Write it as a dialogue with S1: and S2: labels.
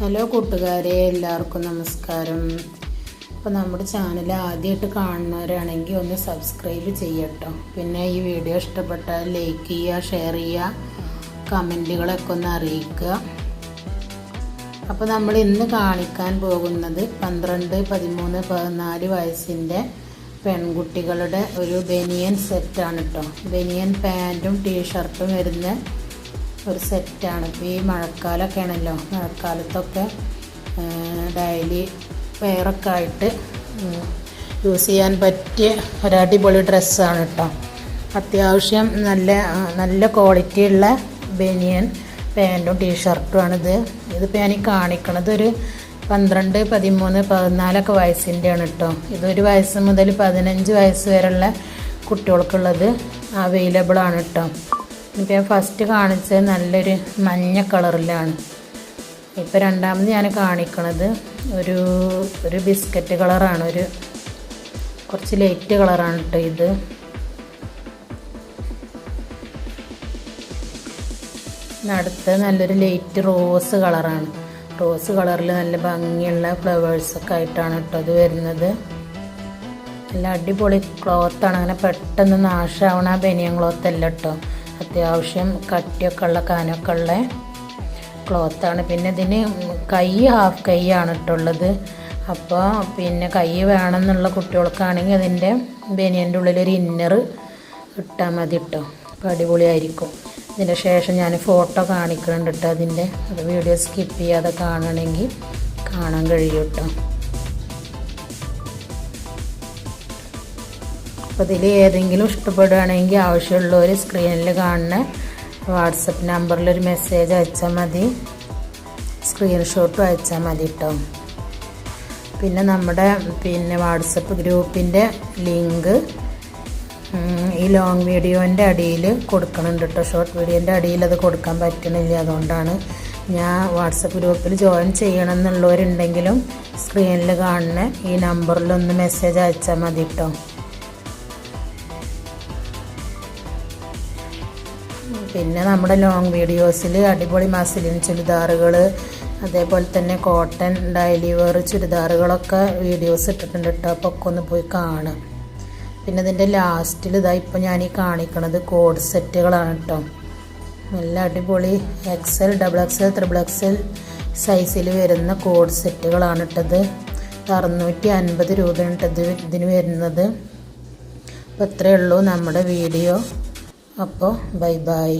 S1: Hello കൂട്ടുകാരെ എല്ലാവർക്കും നമസ്കാരം. അപ്പോൾ നമ്മുടെ ചാനൽ ആദ്യമായിട്ട് കാണുന്നവരാണെങ്കിൽ ഒന്ന് സബ്സ്ക്രൈബ് ചെയ്യട്ടോ. പിന്നെ ഈ വീഡിയോ ഇഷ്ടപ്പെട്ടാൽ ലൈക്ക് ചെയ്യുക ഷെയർ ചെയ്യുക കമന്റുകളൊക്കെ ഒന്ന് അറിയിക്കുക. അപ്പോൾ നമ്മൾ ഇന്ന് കാണിക്കാൻ പോകുന്നത് പന്ത്രണ്ട് പതിമൂന്ന് പതിനാല് വയസ്സിന്റെ പെൺകുട്ടികളുടെ ഒരു ബനിയൻ സെറ്റാണ് കേട്ടോ ബനിയൻ പാന്റും ടീഷർട്ടും വരുന്ന ഒരു സെറ്റാണ് ഇപ്പോൾ ഈ മഴക്കാലമൊക്കെ ആണല്ലോ മഴക്കാലത്തൊക്കെ ഡെയിലി വെയറൊക്കെ ആയിട്ട് യൂസ് ചെയ്യാൻ പറ്റിയ ഒരടിപൊളി ഡ്രസ്സാണ് കേട്ടോ അത്യാവശ്യം നല്ല നല്ല ക്വാളിറ്റിയുള്ള ബനിയൻ പാന്റും ടീഷർട്ടുമാണിത് ഇതിപ്പോൾ ഞാൻ കാണിക്കണത് ഒരു പന്ത്രണ്ട് പതിമൂന്ന് പതിനാലൊക്കെ വയസ്സിന്റെയാണ് കേട്ടോ ഇതൊരു വയസ്സ് മുതൽ പതിനഞ്ച് വയസ്സ് വരെയുള്ള കുട്ടികൾക്കുള്ളത് അവൈലബിൾ ആണ് കേട്ടോ ഇപ്പം ഞാൻ ഫസ്റ്റ് കാണിച്ചത് നല്ലൊരു മഞ്ഞ കളറിലാണ്. ഇപ്പം രണ്ടാമത് ഞാൻ കാണിക്കണത് ഒരു ഒരു ബിസ്ക്കറ്റ് കളറാണ്. ഒരു കുറച്ച് ലൈറ്റ് കളറാണ് കേട്ടോ ഇത്. പിന്നെ അടുത്തത് നല്ലൊരു ലൈറ്റ് റോസ് കളറാണ്. റോസ് കളറിൽ നല്ല ഭംഗിയുള്ള ഫ്ലവേഴ്സൊക്കെ ആയിട്ടാണ് കേട്ടോ അത് വരുന്നത്. നല്ല അടിപൊളി ക്ലോത്താണ് അങ്ങനെ പെട്ടെന്ന് നാശമാവണ ബനിയൻ ക്ലോത്ത് അല്ല കേട്ടോ അത്യാവശ്യം കട്ടിയൊക്കെ ഉള്ള കാനൊക്കെ ഉള്ള ക്ലോത്താണ് പിന്നെ ഇതിന് കൈ ഹാഫ് കൈ ആണ് ഇട്ടുള്ളത്. അപ്പോൾ പിന്നെ കൈ വേണമെന്നുള്ള കുട്ടികൾക്കാണെങ്കിൽ അതിന്റെ ബനിയന്റെ ഉള്ളിലൊരു ഇന്നർ ഇട്ടാൽ മതി കേട്ടോ അപ്പോൾ അടിപൊളിയായിരിക്കും. ഇതിന്റെ ശേഷം ഞാൻ ഫോട്ടോ കാണിക്കുന്നുണ്ട് കേട്ടോ അതിന്റെ. അത് വീഡിയോ സ്കിപ്പ് ചെയ്യാതെ കാണണമെങ്കിൽ കാണാൻ കഴിയും കേട്ടോ അപ്പോൾ ഇതിൽ ഏതെങ്കിലും ഇഷ്ടപ്പെടുകയാണെങ്കിൽ ആവശ്യമുള്ളവർ സ്ക്രീനിൽ കാണുന്ന. വാട്സപ്പ് നമ്പറിൽ ഒരു മെസ്സേജ് അയച്ചാൽ മതി. സ്ക്രീൻഷോട്ടും അയച്ചാൽ മതി കേട്ടോ പിന്നെ നമ്മുടെ പിന്നെ വാട്സപ്പ് ഗ്രൂപ്പിന്റെ ലിങ്ക് ഈ ലോങ് വീഡിയോന്റെ അടിയിൽ കൊടുക്കണുണ്ട് കേട്ടോ ഷോർട്ട് വീഡിയോന്റെ അടിയിൽ അത് കൊടുക്കാൻ പറ്റണില്ല. അതുകൊണ്ടാണ് ഞാൻ വാട്സപ്പ് ഗ്രൂപ്പിൽ ജോയിൻ ചെയ്യണം എന്നുള്ളവരുണ്ടെങ്കിലും സ്ക്രീനിൽ കാണുന്ന. ഈ നമ്പറിലൊന്ന് മെസ്സേജ് അയച്ചാൽ മതി കേട്ടോ പിന്നെ നമ്മുടെ ലോങ് വീഡിയോസിൽ അടിപൊളി മസിലിൻ ചുരിദാറുകൾ അതേപോലെ തന്നെ കോട്ടൺ ഡൈലി വെയർ ചുരിദാറുകളൊക്കെ വീഡിയോസ് ഇട്ടിട്ടുണ്ട് കേട്ടോ അപ്പോൾ ഒക്കെ ഒന്ന് പോയി കാണുക. പിന്നെ ഇതിന്റെ ലാസ്റ്റിൽ ഇതാ ഇപ്പോൾ ഞാൻ ഈ കാണിക്കണത് കോഡ് സെറ്റുകളാണ് കേട്ടോ നല്ല അടിപൊളി XL double XL triple XL സൈസിൽ വരുന്ന കോഡ് സെറ്റുകളാണ് ഇട്ടത് അറുന്നൂറ്റി അൻപത് രൂപയാണ് ഇട്ടത് ഇതിന് വരുന്നത്. അപ്പോൾ ഇത്രയേ ഉള്ളൂ നമ്മുടെ വീഡിയോ അപ്പോൾ ബൈ ബൈ.